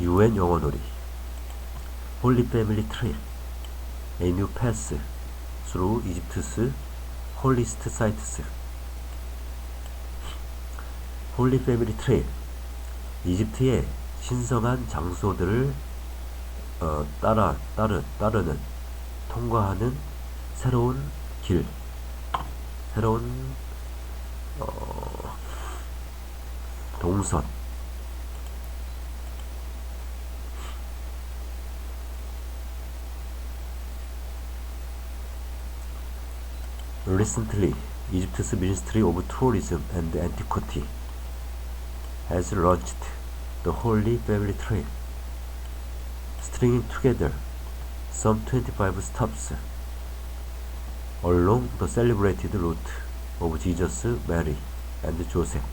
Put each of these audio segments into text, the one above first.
UN 영어놀이 홀리 패밀리 트레일 new path through Egypt's 홀리 패밀리 트레일 이집트의 신성한 장소들을 어, 따라 따르 따르는 통과하는 새로운 길 새로운 어, 동선 Recently, Egypt's Ministry of Tourism and Antiquity has launched the Holy Family Trail, stringing together some 25 stops along the celebrated route of Jesus, Mary, and Joseph.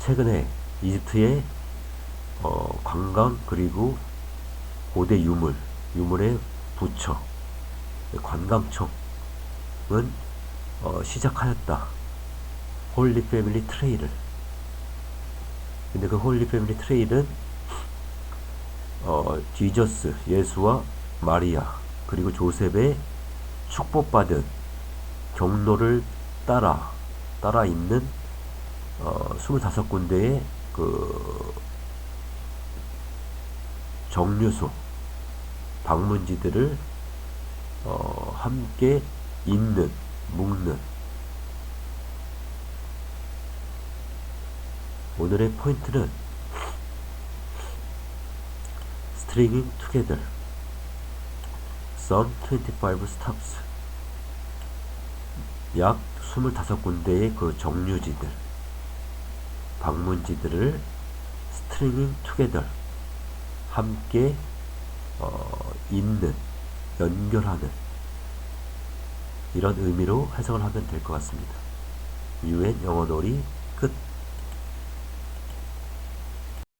최근에 이집트의 어, 관광 그리고 고대 유물, 유물의 부처, 관광청은 어, 시작하였다. 홀리 패밀리 트레일을. 근데 그 홀리 패밀리 트레일은 어, 지저스, 예수와 마리아, 그리고 조셉의 축복받은 경로를 따라, 따라 있는 어, 25군데의 그 정류소, 방문지들을 어, 함께 잇는, 묶는 오늘의 포인트는 stringing together some 25 stops 약 25군데의 그 정류지들 방문지들을 stringing together 함께 어, 잇는 연결하는 이런 의미로 해석을 하면 될 것 같습니다. 유엔 영어놀이 끝